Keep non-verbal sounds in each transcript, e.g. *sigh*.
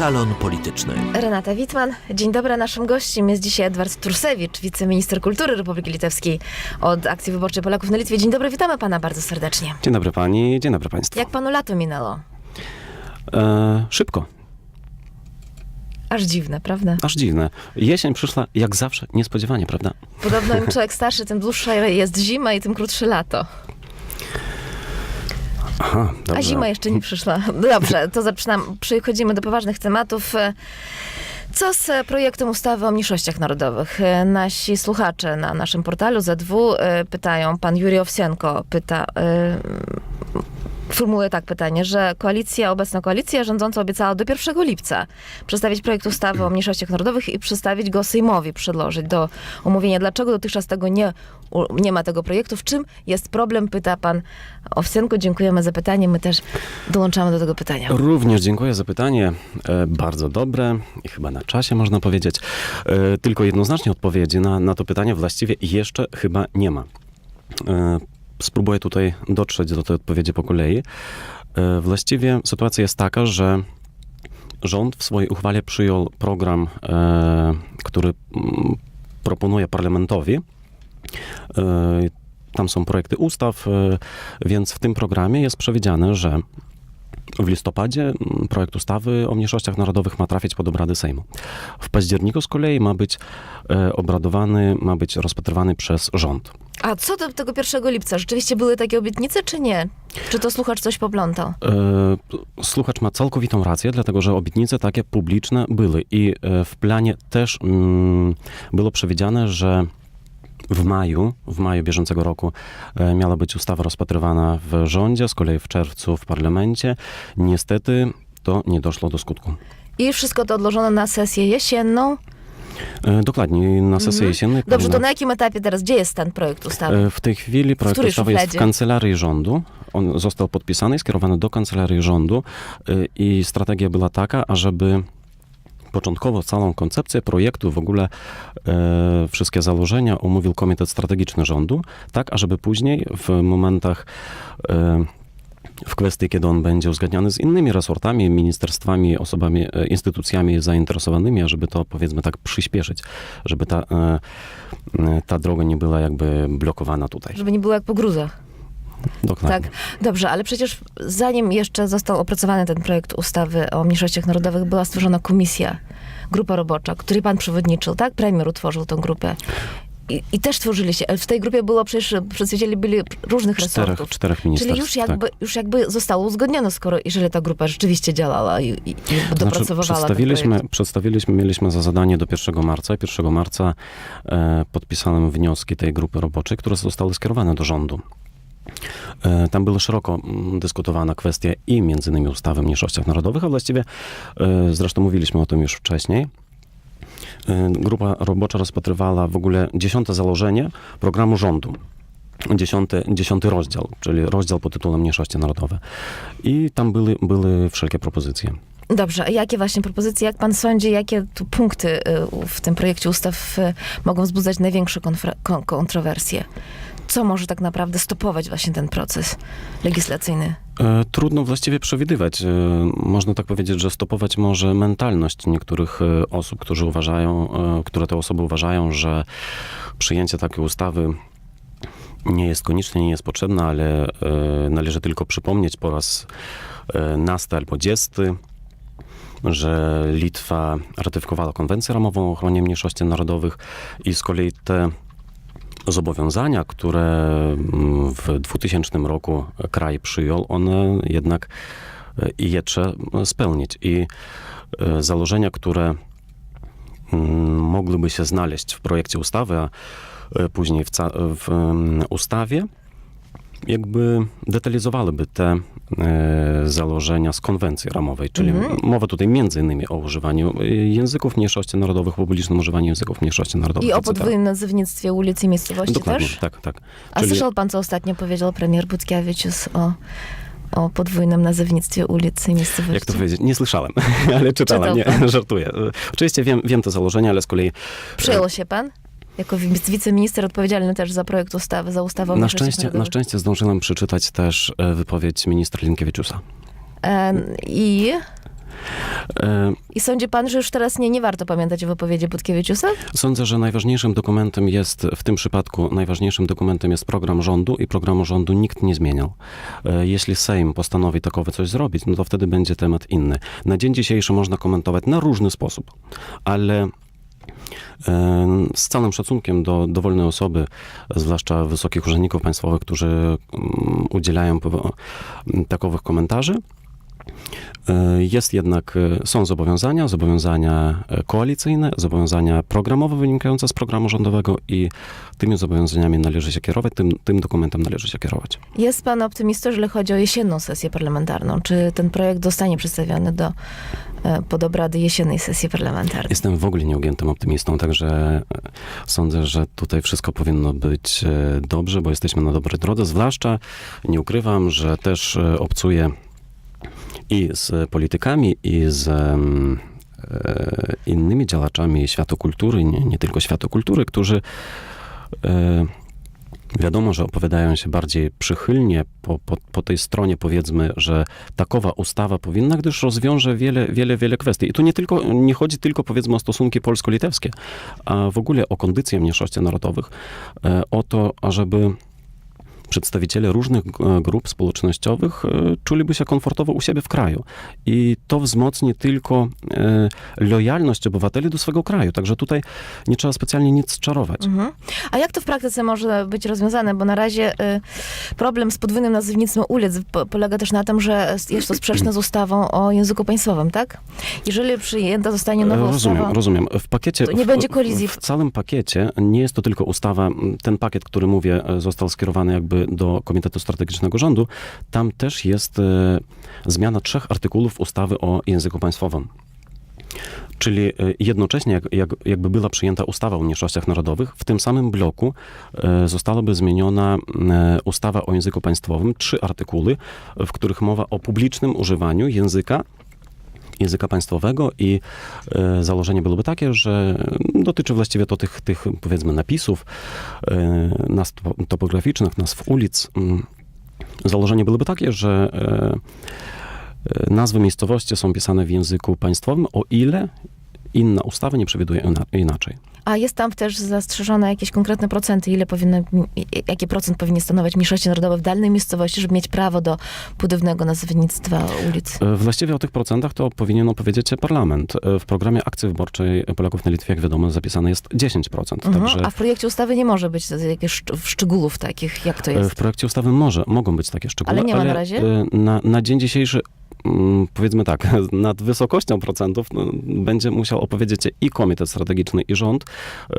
Salon Polityczny. Renata Witman. Dzień dobry. Naszym gościem jest dzisiaj Edward Tursewicz, wiceminister kultury Republiki Litewskiej od Akcji Wyborczej Polaków na Litwie. Dzień dobry, witamy pana bardzo serdecznie. Dzień dobry pani, dzień dobry państwu. Jak panu lato minęło? E, szybko, Aż dziwne, prawda? aż dziwne. Jesień przyszła jak zawsze niespodziewanie, prawda? Podobno im *laughs* człowiek starszy, tym dłuższa jest zima i tym krótsze lato. Aha, dobrze. A zima jeszcze nie przyszła. Dobrze, to zaczynam. Przechodzimy do poważnych tematów. Co z projektem ustawy o mniejszościach narodowych? Nasi słuchacze na naszym portalu ZW e, pytają, pan Juri Owsienko pyta, e, formułuje tak pytanie, że koalicja, obecna koalicja rządząca obiecała do 1 lipca przedstawić projekt ustawy o mniejszościach narodowych i przedstawić go Sejmowi, przedłożyć do omówienia. Dlaczego dotychczas tego nie, nie ma tego projektu? W czym jest problem? Pyta pan Owsienko. Dziękujemy za pytanie. My też dołączamy do tego pytania. Również dziękuję za pytanie. E, bardzo dobre i chyba na czasie można powiedzieć. E, tylko jednoznacznie odpowiedzi na, na to pytanie właściwie jeszcze chyba nie ma. Spróbuję tutaj dotrzeć do tej odpowiedzi po kolei. E, właściwie sytuacja jest taka, że rząd w swojej uchwale przyjął program, e, który mm, proponuje parlamentowi. E, tam są projekty ustaw, więc w tym programie jest przewidziane, że w listopadzie mm, projekt ustawy o mniejszościach narodowych ma trafić pod obrady Sejmu. W październiku z kolei ma być obradowany, ma być rozpatrywany przez rząd. A co do tego 1 lipca? Rzeczywiście były takie obietnice, czy nie? Czy to słuchacz coś poplątał? E, Słuchacz ma całkowitą rację, dlatego że obietnice takie publiczne były i e, w planie też mm, było przewidziane, że w maju, w maju bieżącego roku e, miała być ustawa rozpatrywana w rządzie, z kolei w czerwcu w parlamencie. Niestety to nie doszło do skutku. I wszystko to odłożono na sesję jesienną. E, Dokładnie, na sesję Mhm. jesiennej. Dobrze, to na jakim etapie teraz? Gdzie jest ten projekt ustawy? E, W tej chwili projekt ustawy jest w kancelarii rządu. On został podpisany i skierowany do kancelarii rządu e, i strategia była taka, ażeby początkowo całą koncepcję projektu, w ogóle e, wszystkie założenia omówił Komitet Strategiczny rządu, tak ażeby później w momentach e, w kwestii, kiedy on będzie uzgadniany z innymi resortami, ministerstwami, osobami, e, instytucjami zainteresowanymi, ażeby to powiedzmy tak przyspieszyć, żeby ta, e, e, ta droga nie była jakby blokowana tutaj. Żeby nie było jak po gruzach. Dokładnie. Tak, dobrze, ale przecież zanim jeszcze został opracowany ten projekt ustawy o mniejszościach narodowych, była stworzona komisja, grupa robocza, której pan przewodniczył, tak? Premier utworzył tę grupę. I, I też tworzyli się. W tej grupie było przecież, przedstawicieli byli różnych Czterech, resortów. czterech ministerstw. Czyli już jakby, tak. już jakby zostało uzgodnione, skoro, jeżeli ta grupa rzeczywiście działała i, i, i dopracowywała ten Znaczy, przedstawiliśmy, przedstawiliśmy, mieliśmy za zadanie do 1 marca. 1 marca e, podpisałem wnioski tej grupy roboczej, które zostały skierowane do rządu. E, Tam była szeroko mm, dyskutowana kwestia i między innymi ustawy o mniejszościach narodowych, a właściwie e, zresztą mówiliśmy o tym już wcześniej. E, Grupa robocza rozpatrywała w ogóle dziesiąte założenie programu rządu. Dziesiąty, dziesiąty rozdział, czyli rozdział pod tytułem Mniejszości Narodowe. I tam były, były wszelkie propozycje. Dobrze, a jakie właśnie propozycje, jak pan sądzi, jakie tu punkty y, w tym projekcie ustaw y, mogą wzbudzać największe kontrowersje? Co może tak naprawdę stopować właśnie ten proces legislacyjny? E, Trudno właściwie przewidywać. E, Można tak powiedzieć, że stopować może mentalność niektórych e, osób, którzy uważają, które te osoby uważają, że przyjęcie takiej ustawy nie jest konieczne, nie jest potrzebne, ale należy tylko przypomnieć po raz nasty albo dziesty, że Litwa ratyfikowała konwencję ramową o ochronie mniejszości narodowych i z kolei te zobowiązania, które mm, w 2000 roku kraj przyjął, one jednak e, je trzeba spełnić. I e, założenia, które mm, mogłyby się znaleźć w projekcie ustawy, a e, później w, w mm, ustawie, jakby detalizowałyby te założenia z konwencji ramowej, czyli Mhm. mowa tutaj między innymi o używaniu e, języków mniejszości narodowych, publicznym używaniu języków mniejszości narodowych. I o podwójnym nazewnictwie ulic i miejscowości Dokładnie, też? tak, tak. A Czyli- słyszał pan, co ostatnio powiedział premier Butkiewicz o, o podwójnym nazewnictwwie ulic i miejscowości? Jak to powiedzieć? Nie słyszałem, *laughs* ale czytałem, Czytał nie, pan? *laughs* żartuję. E, Oczywiście wiem, wiem te założenia, ale z kolei Przyjął się pan? Jako wi- wiceminister odpowiedzialny też za projekt ustawy, za ustawę o na szczęście, na szczęście zdążyłem przeczytać też e, wypowiedź ministra Linkiewiczusa. I E, I sądzi pan, że już teraz nie, nie warto pamiętać o wypowiedzi Budkiewiczusa? Sądzę, że najważniejszym dokumentem jest, w tym przypadku, najważniejszym dokumentem jest program rządu i programu rządu nikt nie zmieniał. E, Jeśli Sejm postanowi takowe coś zrobić, no to wtedy będzie temat inny. Na dzień dzisiejszy można komentować na różny sposób, ale z całym szacunkiem do dowolnej osoby, zwłaszcza wysokich urzędników państwowych, którzy mm, udzielają takowych komentarzy, Jest jednak, e, są zobowiązania, zobowiązania e, koalicyjne, zobowiązania programowe wynikające z programu rządowego i tymi zobowiązaniami należy się kierować, tym, tym dokumentem należy się kierować. Jest pan optymistą, jeżeli chodzi o jesienną sesję parlamentarną? Czy ten projekt zostanie przedstawiony do, e, pod obrady jesiennej sesji parlamentarnej? Jestem w ogóle nieugiętym optymistą, także e, sądzę, że tutaj wszystko powinno być e, dobrze, bo jesteśmy na dobrej drodze, zwłaszcza nie ukrywam, że też e, obcuję i z politykami, i z e, innymi działaczami świata kultury, nie, nie tylko świata kultury, którzy e, wiadomo, że opowiadają się bardziej przychylnie po, po, po tej stronie, powiedzmy, że takowa ustawa powinna, gdyż rozwiąże wiele, wiele, wiele kwestii. I tu nie tylko, nie chodzi tylko, powiedzmy, o stosunki polsko-litewskie, a w ogóle o kondycję mniejszości narodowych, e, o to, ażeby przedstawiciele różnych e, grup społecznościowych e, czuliby się komfortowo u siebie w kraju. I to wzmocni tylko e, lojalność obywateli do swego kraju. Także tutaj nie trzeba specjalnie nic czarować. Mhm. A jak to w praktyce może być rozwiązane? Bo na razie problem z podwójnym nazewnictwem ulic po, polega też na tym, że jest to sprzeczne z ustawą o języku państwowym, tak? Jeżeli przyjęta zostanie nowa rozumiem, ustawa... rozumiem. W pakiecie. To nie w, będzie kolizji. W, w całym pakiecie nie jest to tylko ustawa, ten pakiet, który mówię, został skierowany jakby do Komitetu Strategicznego Rządu. Tam też jest e, zmiana trzech artykułów ustawy o języku państwowym. Czyli e, jednocześnie, jak, jak, jakby była przyjęta ustawa o mniejszościach narodowych, w tym samym bloku e, zostałaby zmieniona ustawa o języku państwowym, trzy artykuły, w których mowa o publicznym używaniu języka języka państwowego i e, założenie byłoby takie, że dotyczy właściwie to tych, tych powiedzmy napisów, e, nazw topo- topograficznych, nazw ulic. Mm. Założenie byłoby takie, że e, nazwy miejscowości są pisane w języku państwowym, o ile inna ustawa nie przewiduje ina- inaczej. A jest tam też zastrzeżone jakieś konkretne procenty, ile powinno, jaki procent powinien stanowić mniejszości narodowe w danej miejscowości, żeby mieć prawo do budownego nazewnictwa ulic? E, Właściwie o tych procentach to powinien opowiedzieć parlament. E, W programie akcji wyborczej Polaków na Litwie, jak wiadomo, zapisane jest 10%. Mhm. Także A w projekcie ustawy nie może być jakichś szcz- szczegółów takich, jak to E, jest. W projekcie ustawy może, mogą być takie szczegóły, Ale nie ma na razie? Na, na dzień dzisiejszy, powiedzmy tak, *laughs* nad wysokością procentów no, będzie musiał opowiedzieć i Komitet Strategiczny, i rząd. E,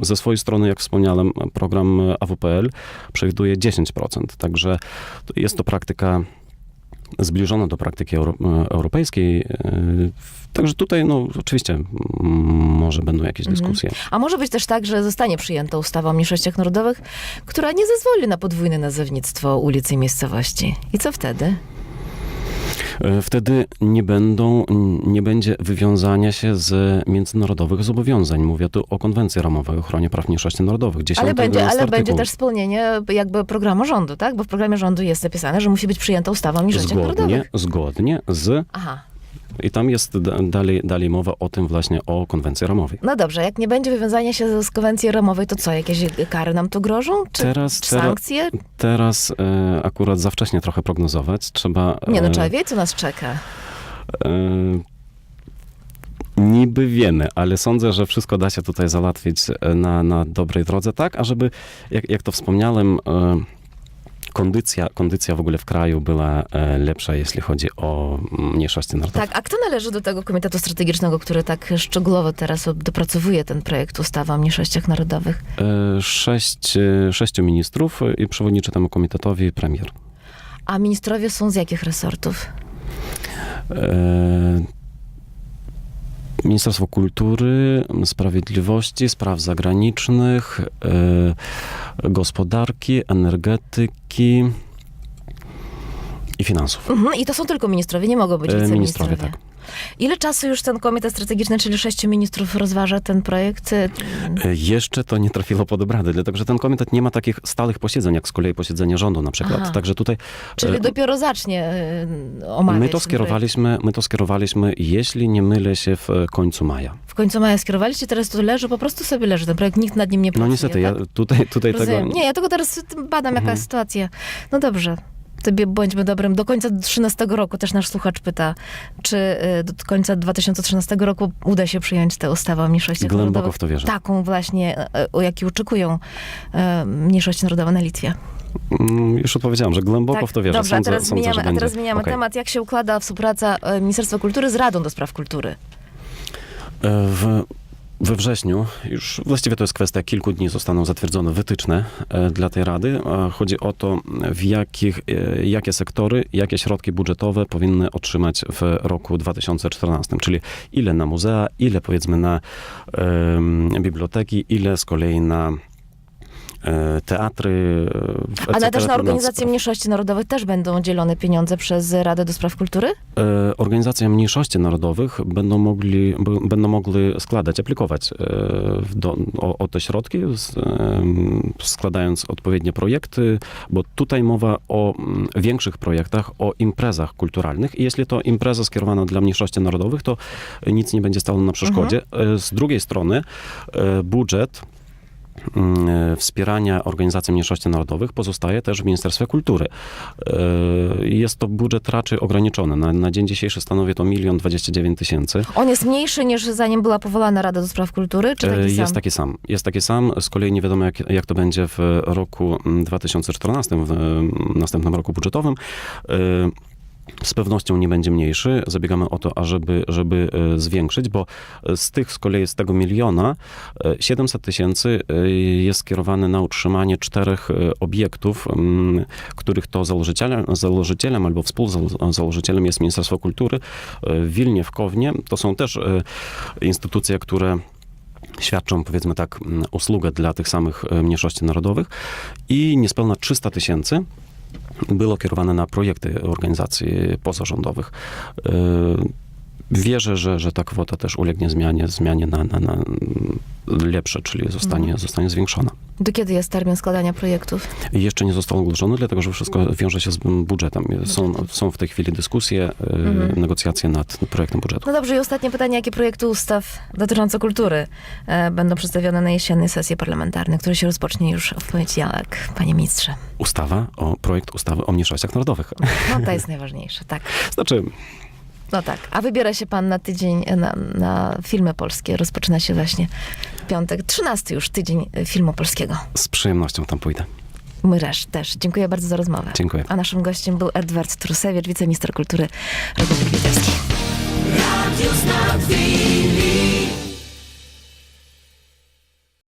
Ze swojej strony, jak wspomniałem, program AWPL przewiduje 10%, także jest to praktyka zbliżona do praktyki euro, e, europejskiej. e, Także tutaj, no oczywiście, mm, może będą jakieś Mhm. dyskusje. A może być też tak, że zostanie przyjęta ustawa o mniejszościach narodowych, która nie zezwoli na podwójne nazewnictwo ulicy i miejscowości. I co wtedy? E, Wtedy nie będą, nie będzie wywiązania się z międzynarodowych zobowiązań. Mówię tu o konwencji ramowej o ochronie praw mniejszości narodowych. Ale, będzie, 10 ale będzie też spełnienie jakby programu rządu, tak? Bo w programie rządu jest zapisane, że musi być przyjęta ustawa o mniejszościach Zgodnie, narodowych. zgodnie z... Aha. I tam jest da- dalej, dalej mowa o tym właśnie, o konwencji ramowej. No dobrze, jak nie będzie wywiązania się z konwencji ramowej, to co? Jakieś kary nam tu grożą? Czy, Teraz, czy teraz, sankcje? teraz e, akurat za wcześnie trochę prognozować. Trzeba... Nie no, e, trzeba wiedzieć, co nas czeka. E, Niby wiemy, ale sądzę, że wszystko da się tutaj załatwić e, na, na dobrej drodze, tak, ażeby, jak, jak to wspomniałem, e, kondycja, kondycja w ogóle w kraju była e, lepsza, jeśli chodzi o mniejszości narodowe. Tak, a kto należy do tego Komitetu Strategicznego, który tak szczegółowo teraz dopracowuje ten projekt ustawy o mniejszościach narodowych? E, Sześć, e, sześciu ministrów i przewodniczy temu komitetowi premier. A ministrowie są z jakich resortów? Ministerstwo Kultury, Sprawiedliwości, Spraw Zagranicznych, Gospodarki, Energetyki i finansów. Mhm, I to są tylko ministrowie, nie mogą być E, wiceministrowie. ministrowie, tak. Ile czasu już ten komitet strategiczny, czyli sześciu ministrów rozważa ten projekt? E, Jeszcze to nie trafiło pod obrady, dlatego że ten komitet nie ma takich stałych posiedzeń, jak z kolei posiedzenie rządu na przykład. Aha. Także tutaj Czyli e, dopiero zacznie e, omawiać my to skierowaliśmy, my to skierowaliśmy, jeśli nie mylę się, w końcu maja. W końcu maja skierowaliście, teraz tu leży, po prostu sobie leży ten projekt, nikt nad nim nie No pracuje. niestety, ja tak? tutaj, tutaj tego... Nie, ja tylko teraz badam, jaka Mhm. sytuacja. No dobrze. Tobie bądźmy dobrym. Do końca 2013 roku też nasz słuchacz pyta, czy y, do końca 2013 roku uda się przyjąć tę ustawę o mniejszościach Głęboko narodowych. w to wierzę. Taką właśnie, e, o jakiej oczekują e, mniejszości narodowe na Litwie. Mm, Już odpowiedziałam, że głęboko w to wierzę. Tak. Dobrze, sądzę, a teraz sądzę, zmieniamy, a teraz zmieniamy Okej. temat. Jak się układa współpraca Ministerstwa Kultury z Radą do Spraw Kultury? E, W, we wrześniu, już właściwie to jest kwestia kilku dni, zostaną zatwierdzone wytyczne e, dla tej rady. E, Chodzi o to, w jakich, e, jakie sektory, jakie środki budżetowe powinny otrzymać w roku 2014, czyli ile na muzea, ile powiedzmy na em, biblioteki, ile z kolei na teatry. e, Ale etc., też na etc. organizację mniejszości narodowych też będą dzielone pieniądze przez Radę do Spraw Kultury? E, Organizacje mniejszości narodowych będą, mogli, będą mogły składać, aplikować e, do, o, o te środki, składając odpowiednie projekty, bo tutaj mowa o mm, większych projektach, o imprezach kulturalnych i jeśli to impreza skierowana dla mniejszości narodowych, to nic nie będzie stało na przeszkodzie. E, Z drugiej strony budżet wspierania organizacji mniejszości narodowych pozostaje też w Ministerstwie Kultury. E, Jest to budżet raczej ograniczony. Na, na dzień dzisiejszy stanowi to milion dwadzieścia dziewięć tysięcy. On jest mniejszy niż zanim była powołana Rada do Spraw Kultury, czy taki E, sam? Jest taki sam. Jest taki sam. Z kolei nie wiadomo, jak, jak to będzie w roku mm, 2014, w mm, następnym roku budżetowym. E, Z pewnością nie będzie mniejszy. Zabiegamy o to, ażeby żeby e, zwiększyć, bo z tych z kolei z tego miliona e, 700 tysięcy e, jest skierowane na utrzymanie czterech e, obiektów, których to założycielem, założycielem albo współzałożycielem jest Ministerstwo Kultury e, w Wilnie, w Kownie. To są też e, instytucje, które świadczą, powiedzmy tak, usługę dla tych samych e, mniejszości narodowych i niespełna 300 tysięcy było kierowane na projekty organizacji pozarządowych. E, Wierzę, że, że ta kwota też ulegnie zmianie, zmianie na, na, na lepsze, czyli zostanie, Mhm. zostanie zwiększona. Do kiedy jest termin składania projektów? Jeszcze nie został ogłoszony, dlatego że wszystko wiąże się z budżetem. Są, są w tej chwili dyskusje, e, Mhm. negocjacje nad projektem budżetu. No dobrze, i ostatnie pytanie. Jakie projekty ustaw dotyczące kultury e, będą przedstawione na jesiennej sesji parlamentarnej, która się rozpocznie już w poniedziałek, panie ministrze? Ustawa o, projekt ustawy o mniejszościach narodowych. No to jest najważniejsze, tak. Znaczy, No tak. A wybiera się pan na tydzień e, na, na filmy polskie. Rozpoczyna się właśnie w piątek, 13 już tydzień e, filmu polskiego. z przyjemnością tam pójdę. My też, też. Dziękuję bardzo za rozmowę. Dziękuję. A naszym gościem był Edward Trusewicz, wiceminister kultury Republiki Litewskiej. Radio Znak.